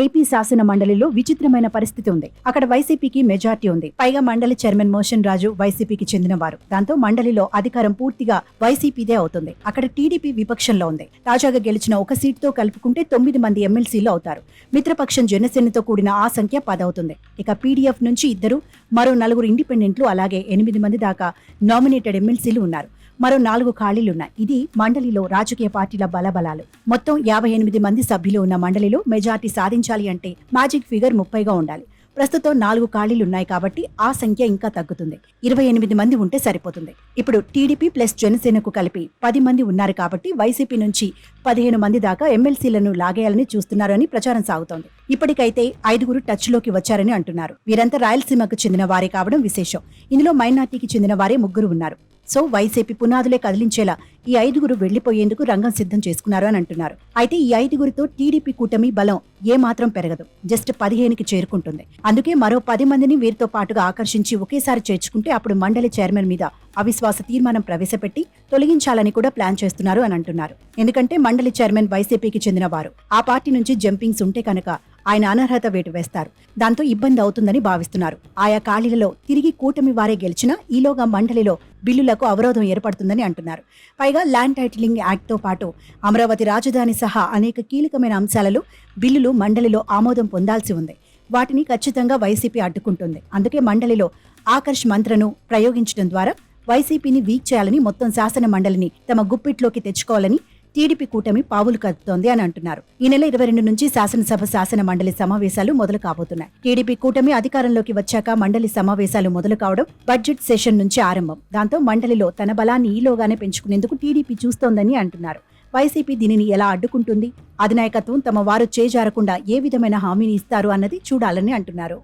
AP శాసన మండలిలో విచిత్రమైన పరిస్థితి ఉంది. అక్కడ వైసీపీకి మెజార్టీ ఉంది. పైగా మండలి చైర్మన్ మోషన్ రాజు వైసీపీకి చెందినవారు. దాంతో మండలిలో అధికారం పూర్తిగా వైసీపీదే అవుతుంది. అక్కడ టీడీపీ విపక్షంలో ఉంది. తాజాగా గెలిచిన ఒక సీటుతో కలుపుకుంటే తొమ్మిది మంది ఎమ్మెల్సీలు అవుతారు. మిత్రపక్షం జనసేనతో కూడిన ఆ సంఖ్య పదవుతుంది. ఇక పీడీఎఫ్ నుంచి ఇద్దరు మరో నలుగురు ఇండిపెండెంట్లు అలాగే ఎనిమిది మంది దాకా నామినేటెడ్ ఎమ్మెల్సీలు ఉన్నారు. మరో నాలుగు ఖాళీలున్నాయి. ఇది మండలిలో రాజకీయ పార్టీల బలబలాలు. మొత్తం యాభై ఎనిమిది మంది సభ్యులు ఉన్న మండలిలో మెజార్టీ సాధించాలి అంటే మ్యాజిక్ ఫిగర్ ముప్పైగా ఉండాలి. ప్రస్తుతం నాలుగు ఖాళీలు ఉన్నాయి కాబట్టి ఆ సంఖ్య ఇంకా తగ్గుతుంది. ఇరవై ఎనిమిది మంది ఉంటే సరిపోతుంది. ఇప్పుడు టీడీపీ ప్లస్ జనసేనకు కలిపి పది మంది ఉన్నారు కాబట్టి వైసీపీ నుంచి పదిహేను మంది దాకా ఎమ్మెల్సీలను లాగేయాలని చూస్తున్నారని ప్రచారం సాగుతోంది. ఇప్పటికైతే ఐదుగురు టచ్లోకి వచ్చారని అంటున్నారు. వీరంతా రాయలసీమకు చెందిన వారే కావడం విశేషం. ఇందులో మైనార్టీకి చెందిన వారే ముగ్గురు ఉన్నారు. సో వైసీపీ పునాదులే కదిలించేలా ఈ ఐదుగురు వెళ్ళిపోయేందుకు రంగం సిద్ధం చేసుకున్నారు అని అంటున్నారు. అయితే ఈ ఐదుగురితో టీడీపీ కూటమి బలం ఏ మాత్రం పెరగదు. జస్ట్ పదిహేనుకి చేరుకుంటుంది. అందుకే మరో పది మందిని వీరితో పాటుగా ఆకర్షించి ఒకేసారి చేర్చుకుంటే అప్పుడు మండలి చైర్మన్ మీద అవిశ్వాస తీర్మానం ప్రవేశపెట్టి తొలగించాలని కూడా ప్లాన్ చేస్తున్నారు అని అంటున్నారు. ఎందుకంటే మండలి చైర్మన్ వైసీపీకి చెందిన వారు. ఆ పార్టీ నుంచి జంపింగ్స్ ఉంటే కనుక ఆయన అనర్హత వేటు వేస్తారు. దాంతో ఇబ్బంది అవుతుందని భావిస్తున్నారు. ఆయా ఖాళీలలో తిరిగి కూటమి వారే గెలిచినా ఈలోగా మండలిలో బిల్లులకు అవరోధం ఏర్పడుతుందని అంటున్నారు. పైగా ల్యాండ్ టైటిలింగ్ యాక్ట్తో పాటు అమరావతి రాజధాని సహా అనేక కీలకమైన అంశాలలో బిల్లులు మండలిలో ఆమోదం పొందాల్సి ఉంది. వాటిని ఖచ్చితంగా వైసీపీ అడ్డుకుంటుంది. అందుకే మండలిలో ఆకర్ష్ మంత్రను ప్రయోగించడం ద్వారా వైసీపీని వీక్ చేయాలని మొత్తం శాసన మండలిని తమ గుప్పిట్లోకి తెచ్చుకోవాలని టీడీపీ కూటమి పావులు కదుతోంది అని అంటున్నారు. ఈ నెల ఇరవై రెండు నుంచి శాసనసభ శాసన మండలి సమావేశాలు మొదలు కాబోతున్నాయి. టీడీపీ కూటమి అధికారంలోకి వచ్చాక మండలి సమావేశాలు మొదలు కావడం బడ్జెట్ సెషన్ నుంచి ఆరంభం. దాంతో మండలిలో తన బలాన్ని ఈలోగానే పెంచుకునేందుకు టీడీపీ చూస్తోందని అంటున్నారు. వైసీపీ దీనిని ఎలా అడ్డుకుంటుంది? అధినాయకత్వం తమ వారు చేజారకుండా ఏ విధమైన హామీని ఇస్తారు అన్నది చూడాలని అంటున్నారు.